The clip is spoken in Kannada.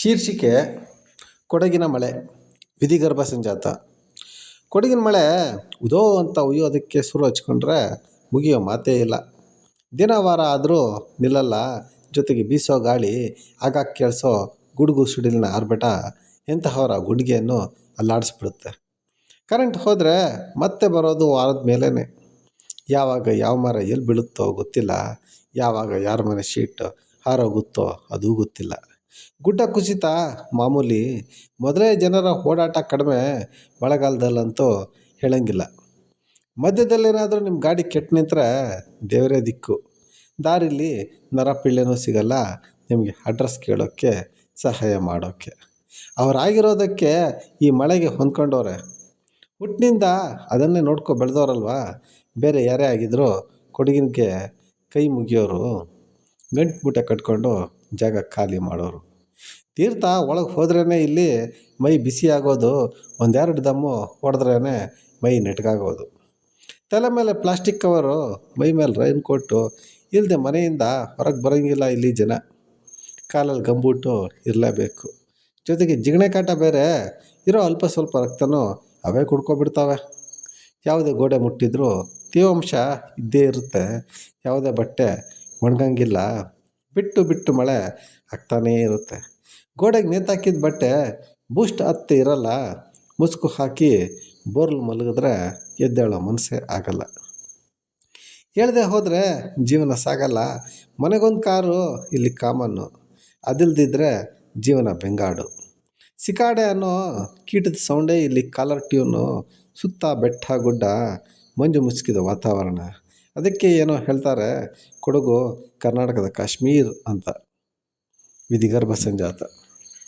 ಶೀರ್ಷಿಕೆ, ಕೊಡಗಿನ ಮಳೆ, ವಿಧಿಗರ್ಭ ಸಂಜಾತ. ಕೊಡಗಿನ ಮಳೆ ಉದೋ ಅಂತ ಉಯ್ಯೋದಕ್ಕೆ ಸುರು ಹಚ್ಕೊಂಡ್ರೆ ಮುಗಿಯೋ ಮಾತೇ ಇಲ್ಲ. ದಿನ ವಾರ ಆದರೂ ನಿಲ್ಲಲ್ಲ, ಜೊತೆಗೆ ಬೀಸೋ ಗಾಳಿ, ಆಗಾಗ ಕೇಳಿಸೋ ಗುಡುಗು ಸಿಡಿಲಿನ ಆರ್ಭಟ, ಎಂತಹವರ ಗುಡುಗೆಯನ್ನು ಅಲ್ಲಾಡಿಸ್ಬಿಡುತ್ತೆ. ಕರೆಂಟ್ ಹೋದರೆ ಮತ್ತೆ ಬರೋದು ವಾರದ ಮೇಲೇ ಯಾವಾಗ ಯಾವ ಮರ ಎಲ್ಲಿ ಬೀಳುತ್ತೋ ಗೊತ್ತಿಲ್ಲ, ಯಾವಾಗ ಯಾರ ಮನೆ ಶೀಟ್ ಹಾರೋಗುತ್ತೋ ಅದೂ ಗೊತ್ತಿಲ್ಲ. ಗುಡ್ಡ ಕುಸಿತ ಮಾಮೂಲಿ. ಮೊದಲೇ ಜನರ ಓಡಾಟ ಕಡಿಮೆ, ಮಳೆಗಾಲದಲ್ಲಂತೂ ಹೇಳಂಗಿಲ್ಲ. ಮಧ್ಯದಲ್ಲೇನಾದರೂ ನಿಮ್ಮ ಗಾಡಿ ಕೆಟ್ಟು ನಿಂತರೆ ದೇವರೇ ದಿಕ್ಕು. ದಾರಿಲಿ ನರ ಪಿಳ್ಳೆನೂ ಸಿಗಲ್ಲ, ನಿಮಗೆ ಅಡ್ರೆಸ್ ಕೇಳೋಕ್ಕೆ ಸಹಾಯ ಮಾಡೋಕ್ಕೆ ಅವರಾಗಿರೋದಕ್ಕೆ ಈ ಮಳೆಗೆ ಹೊಂದ್ಕೊಂಡವ್ರೆ. ಹುಟ್ಟಿನಿಂದ ಅದನ್ನೇ ನೋಡ್ಕೊ ಬೆಳೆದವ್ರಲ್ವಾ? ಬೇರೆ ಯಾರೇ ಆಗಿದ್ದರೂ ಕೊಡಗಿನಿಗೆ ಕೈ ಮುಗಿಯೋರು. ಗಂಟು ಮೂಟೆ ಕಟ್ಕೊಂಡು ಜಾಗ ಖಾಲಿ ಮಾಡೋರು. ತೀರ್ಥ ಒಳಗೆ ಹೋದ್ರೇ ಇಲ್ಲಿ ಮೈ ಬಿಸಿ ಆಗೋದು, ಒಂದೆರಡು ದಮ್ಮು ಹೊಡೆದ್ರೇ ಮೈ ನೆಟ್ಗಾಗೋದು. ತಲೆ ಮೇಲೆ ಪ್ಲಾಸ್ಟಿಕ್ ಕವರು ಮೈ ಮೇಲೆ ರೈನ್ ಕೊಟ್ಟು ಇಲ್ಲದೆ ಮನೆಯಿಂದ ಹೊರಗೆ ಬರೋಂಗಿಲ್ಲ ಇಲ್ಲಿ ಜನ. ಕಾಲಲ್ಲಿ ಗಂಬುಟ್ಟು ಇರಲೇಬೇಕು. ಜೊತೆಗೆ ಜಿಗಣೆ ಕಾಟ ಬೇರೆ, ಇರೋ ಅಲ್ಪ ಸ್ವಲ್ಪ ರಕ್ತನೂ ಅವೇ ಕುಡ್ಕೊಬಿಡ್ತಾವೆ. ಯಾವುದೇ ಗೋಡೆ ಮುಟ್ಟಿದ್ರೂ ತೇವಾಂಶ ಇದ್ದೇ ಇರುತ್ತೆ. ಯಾವುದೇ ಬಟ್ಟೆ ಒಣಗಂಗಿಲ್ಲ. ಬಿಟ್ಟು ಬಿಟ್ಟು ಮಳೆ ಆಗ್ತಾನೇ ಇರುತ್ತೆ. ಗೋಡೆಗೆ ನೇತಾಕಿದ ಬಟ್ಟೆ ಬೂಸ್ಟ್ ಹತ್ತಿ ಇರಲ್ಲ. ಮುಸುಕು ಹಾಕಿ ಬೋರ್ಲ್ ಮಲಗಿದ್ರೆ ಎದ್ದೇಳೋ ಮನಸ್ಸೇ ಆಗಲ್ಲ. ಹೇಳ್ದೆ ಹೋದರೆ ಜೀವನ ಸಾಗಲ್ಲ. ಮನೆಗೊಂದು ಕಾರು, ಇಲ್ಲಿ ಕಾಮನ್ನು. ಅದಿಲ್ದಿದ್ರೆ ಜೀವನ ಬೆಂಗಾಡು. ಸಿಕಾಡೆ ಅನ್ನೋ ಕೀಟದ ಸೌಂಡೇ ಇಲ್ಲಿ ಕಾಲರ್ ಟ್ಯೂನು ಸುತ್ತ ಬೆಟ್ಟ ಗುಡ್ಡ ಮಂಜು ಮುಸುಕಿದ ವಾತಾವರಣ. ಅದಕ್ಕೆ ಏನೋ ಹೇಳ್ತಾರೆ ಕೊಡಗು ಕರ್ನಾಟಕದ ಕಾಶ್ಮೀರ್ ಅಂತ ವಿಧಿಗರ್ಭ ಸಂಜಾತ.